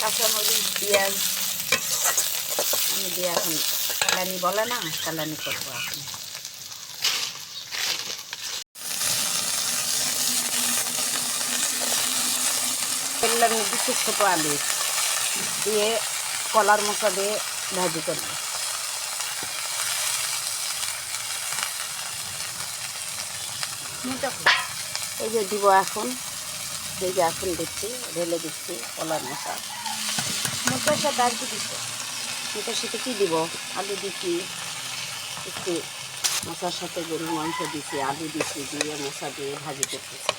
কাঁচামরিচ, পেঁয়াজ, আমি দিয়ে এখন কালানি বলে না কালানি করব এখন। ফেললাম দিচ্ছি ছোটো আলু, দিয়ে কলার মশলা দিয়ে ভাজি করব। এই যে দিব এখন, এই যে এখন দিচ্ছি, ঢেলে দিচ্ছি কলার মশলা। মোটার সাথে আর কি মোটার সাথে কী দিব? আলু দিচ্ছি একটু মশার সাথে গরুর মাংস দিচ্ছি আলু দিচ্ছি দিয়ে মশলা দিয়ে ভাজি করতেছি।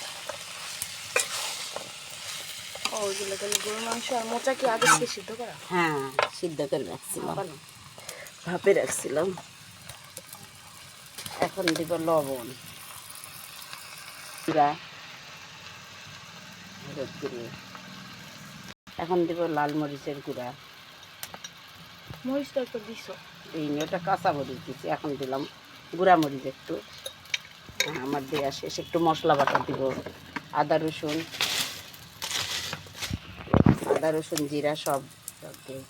ও ওইগুলো তাহলে গরুর মাংস আর মোচা কি আগে থেকে সিদ্ধ করা? হ্যাঁ সিদ্ধ করে রাখছিলাম। ভাপে রাখছিলাম। এখন দিব লবণ। জিরা হলুদ গুঁড়ো। এখন দেব লাল মরিচের গুঁড়া। মরিচটা তো একটু দিস এই ওটা কাঁচা মরিচ দিচ্ছি এখন দিলাম গুঁড়া মরিচ একটু। আমার দেওয়া শেষ একটু মশলা বাটা দিব আদা রসুন আদা রসুন জিরা সব সব দিয়ে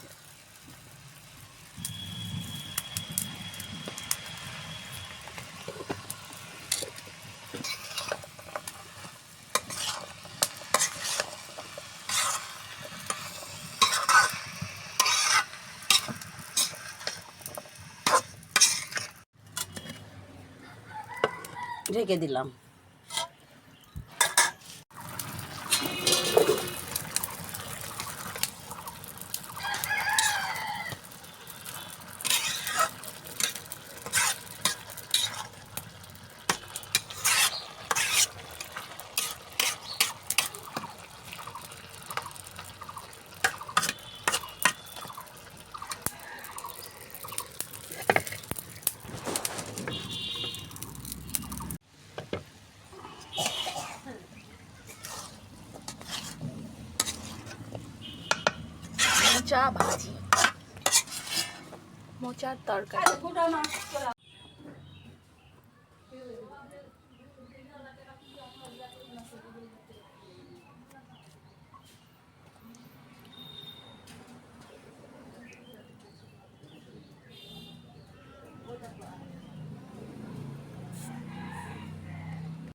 ঢেকে দিলাম। মোচা ভাজি। মোচার তরকারি।